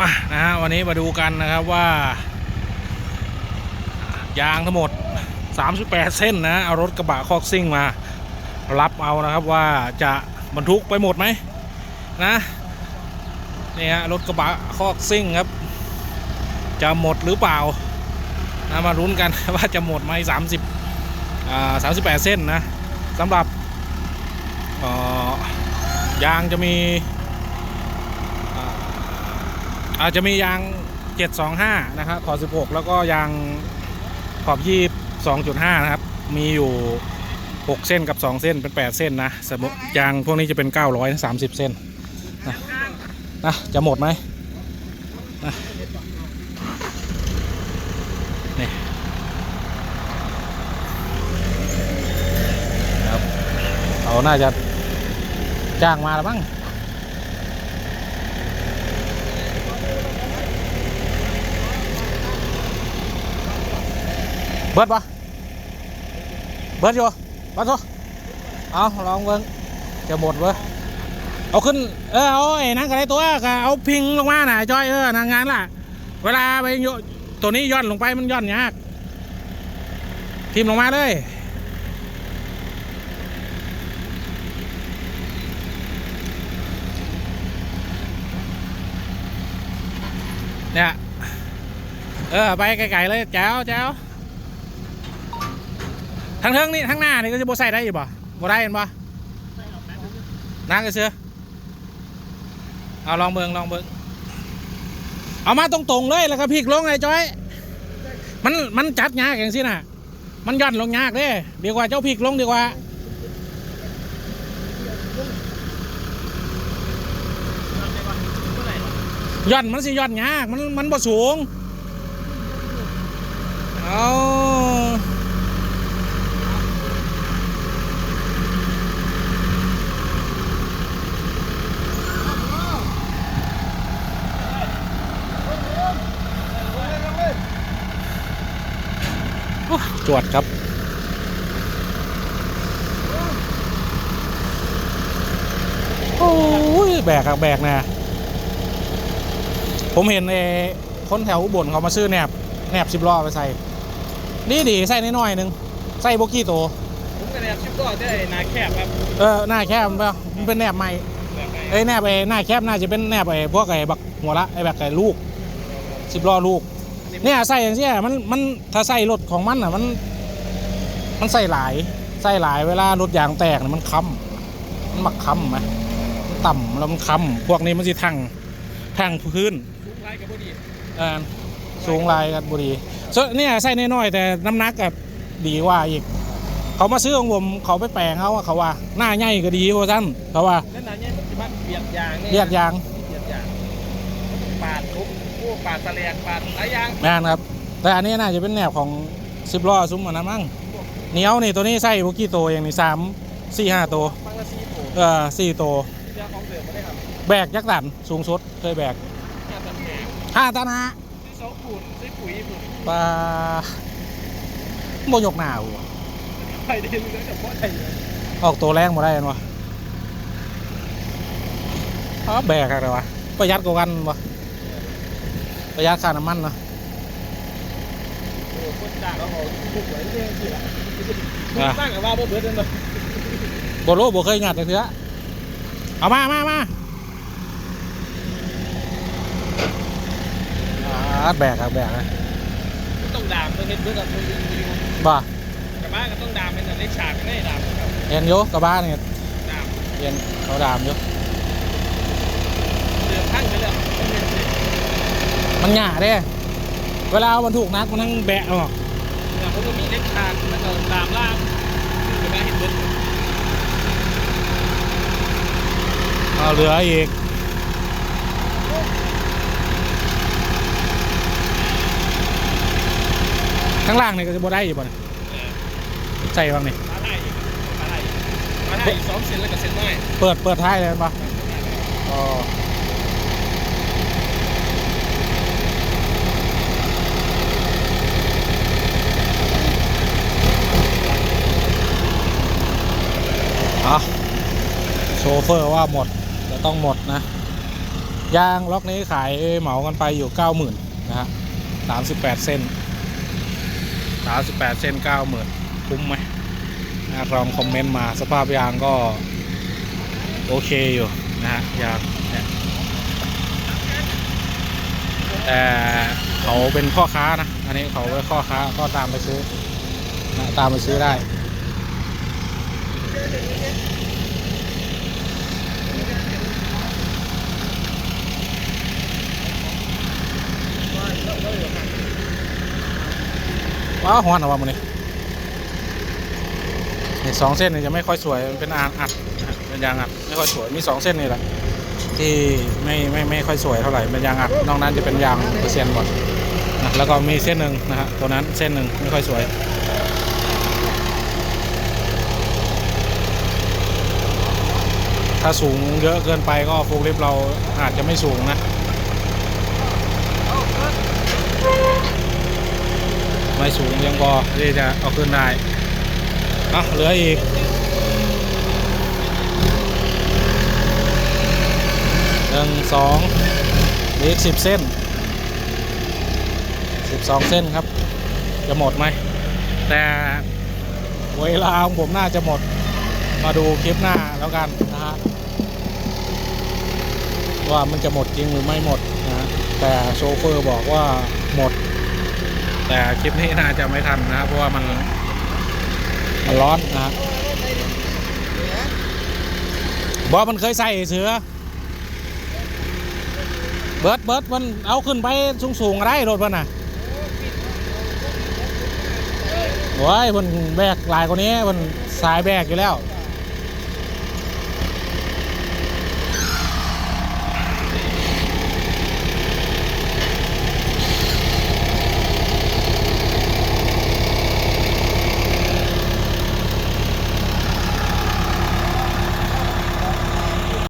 มานะฮะวันนี้มาดูกันนะครับว่า ยางทั้งหมด 38 เส้นนะเอารถกระบะคอกซิ่งมา รับเอานะครับว่าจะบรรทุกไปหมดไหมนะนี่ฮะรถกระบะคอกซิ่งครับ จะหมดหรือเปล่านะมารุ้นกันว่าจะหมดไหม30อ่า38 เส้นนะสำหรับยางจะมี อาจจะมียาง 725 นะครับขอบ16 แล้วก็ยางขอบ 22.5 นะครับ มีอยู่ 6 เส้นกับ 2 เส้นเป็น 8 เส้นนะสมมติยางพวกนี้จะเป็น 930 เส้นนะนะจะหมดไหมนะนี่ครับเขาน่าจะจ้างมาแล้วบ้าง เบิดปะเบิดอยู่มาทุเอาลองเบิ้งจะหมดเว้ยเอาขึ้น เออเอาไอ้นั่นก็ได้ตัวก็เอาพิงลงมาหน่ะไอ้จอยเออนางงานล่ะ เวลาไปโยตัวนี้ย่อนลงไปมันย่อนยากพิมลงมาเลยเนี่ยเออ ไปไกลๆเลยแจ๋วแจ๋ว ทั้งเทิงนี่ทั้งหน้านี่ก็จะโบใส่ได้อยู่บ่บ่ได้เห็นบ่นั่งก็เชื่อเอาลองเบิงลองเบิงเอามาตรงๆเลยแล้วก็พลิกลงไอ้จ้อย มันมันจัดยากอย่างสิน่ะ มันย่อนลงยากเด้ดีกว่าเจ้าพลิกลงดีกว่าย่อนมันสิย่อนยากมันมันบ่สูงเอาโอ้ จวดครับ โอ้ยแบกอะแบกนะผมเห็นไอ้คนแถวอุบลเขามาซื้อแหนบแหนบสิบล้อไปใส่นี่ดีใส่น้อยๆหนึ่งใส่โบกี้โตวผมก็แนบชิปก็ได้นาแคบครับเออหน้าแคบมันเปล่ามันเป็นแหนบใหม่แบบไหนเอ้ยแหนบไอ้หน้าแคบน่าจะเป็นแหนบไอ้พวกไอ้บักหัวละไอ้แบบไอ้ลูกสิบล้อลูก เนี่ยใส่อย่างเงี้ยมันมันถ้าใส่รถของมันอะมัน มันใส่หลายใส่หลายเวลารถยางแตกน่ะมันค้ำมันมักค้ำไหมมันต่ำแล้วมันค้ำพวกนี้มันสิทั้งทั้งพื้นทุกไลน์กับพอดีเอ่อสูงลายกันบุรีส่วนเนี่ยใส่น้อยๆแต่น้ำหนักกับดีกว่าอีกเขามาซื้อของผมเขาไปแปลงเขาอะเขาว่าหน้าใหญ่ก็ดีกว่าท่านเขาว่านั่นน่ะเนี่ยมันจะมาเบียดยางนี่เรียกยางเบียดยางปาดทุกผู้ ปาดแสลงปาดหลายอยางแม่นครับ แต่อันนี้น่าจะเป็นแนวของสิบล้อซุ้มอันนั้นมั้งเหนียวนี่ตัวนี้ใส่บุกี้โตวอย่างนี้สามสี่ห้าตัวบางละซีโผล่เออสี่ตัวเจ้าของเดิมไม่ได้ครับแบกยักษ์ตันสูงสุดเคยแบกงานตำแหน่งห้าตันฮะซื้อโซ่ปูนซื้อปุ๋ยปุ๋ยปลาโมยกหนาวะไปได้เรื่อยๆแต่เพราะอะไรเนี่ยออกตัวแรงมาได้กันวะอ๋อแบกอะไรวะประหยัดกว่ากันวะ ประหยัดค่าน้ำมันเนาะโอ้คนจ้างเขาบอกถูกไว้เรื่องที่ละคนจ้างกับว่าบ่เบิดเลยเนาะโบโลโบเคยหยาดแต่เถื่อเอามามามาอ่าแบกครับแบกนะต้องดามต้องเฮ็ดเบิดกับต้องดึงดึงบ่ากับบ้านก็ต้องดามเป็นแต่เล็กฉากไม่ได้ดามครับเห็นโยกับบ้านเนี่ยดามเห็นเขาดามอยู่เดือดทั้งไปแล้วต้องเรียนสิ มันหยาเด้เวลาเอาบรรทุกนักมันทั้งแบะออกเนี่ยผมก็มีเล็กฉากแล้วก็ดามล่างคือแม่เห็นเบิดเอาเหลืออีกข้างล่างนี่ก็จะบ่ได้อยู่บ่เนี่ยใส่บ้างนี่ปลาไหลปลาไหลปลาไหลสองเซนแล้วก็เซนน้อยเปิดเปิดท้ายเลยป่ะอ๋ออะโช เฟอร์ว่าหมดจะต้องหมดนะ ยางล็อกนี้ขายเหมากันไปอยู่เก้าหมื่นนะฮะสามสิบแปดเส้นสามสิบแปดเส้นเก้าหมื่นคุ้มไหมนะลองคอมเมนต์มาสภาพยางก็ โอเคอยู่นะฮะยางแต่เขาเป็นพ่อค้านะ อันนี้เขาเป็นพ่อค้าก็ตามไปซื้อนะตามไปซื้อได้ หอนเอาว่ามันนี่นี่สองเส้นนี่จะไม่ค่อยสวยมันเป็นอางอัดเป็นยางอัดไม่ค่อยสวยมีสองเส้นนี่แหละที่ไม่ไม่ไม่ค่อยสวยเท่าไหร่เป็นยางอัดนอกนั้นจะเป็นยางเปอร์เซ็นต์หมดนะแล้วก็มีเส้นหนึ่งนะฮะตัวนั้นเส้นหนึ่งไม่ค่อยสวยถ้าสูงเยอะเกินไปก็โฟล์ลิฟเราอาจจะไม่สูงนะ ไม่สูงเพียงพอที่จะเอาขึ้นได้อะเหลืออีกหนึ่งสองอีกสิบเส้นสิบสองเส้นครับ จะหมดไหม แต่เวลาของผมน่าจะหมดมาดูคลิปหน้าแล้วกันนะฮะว่ามันจะหมดจริงหรือไม่หมดนะฮะแต่โชเฟอร์บอกว่าหมด แต่คลิปนี้น่าจะไม่ทันนะครับ เพราะว่ามันมันร้อนนะฮะบอมันเคยใส่เสือ เบิร์ดเบิร์ดมันเอาขึ้นไปสูงสูงไรรถมันน่ะโอ้ยมันแบกหลายกว่านี้มันสายแบกอยู่แล้ว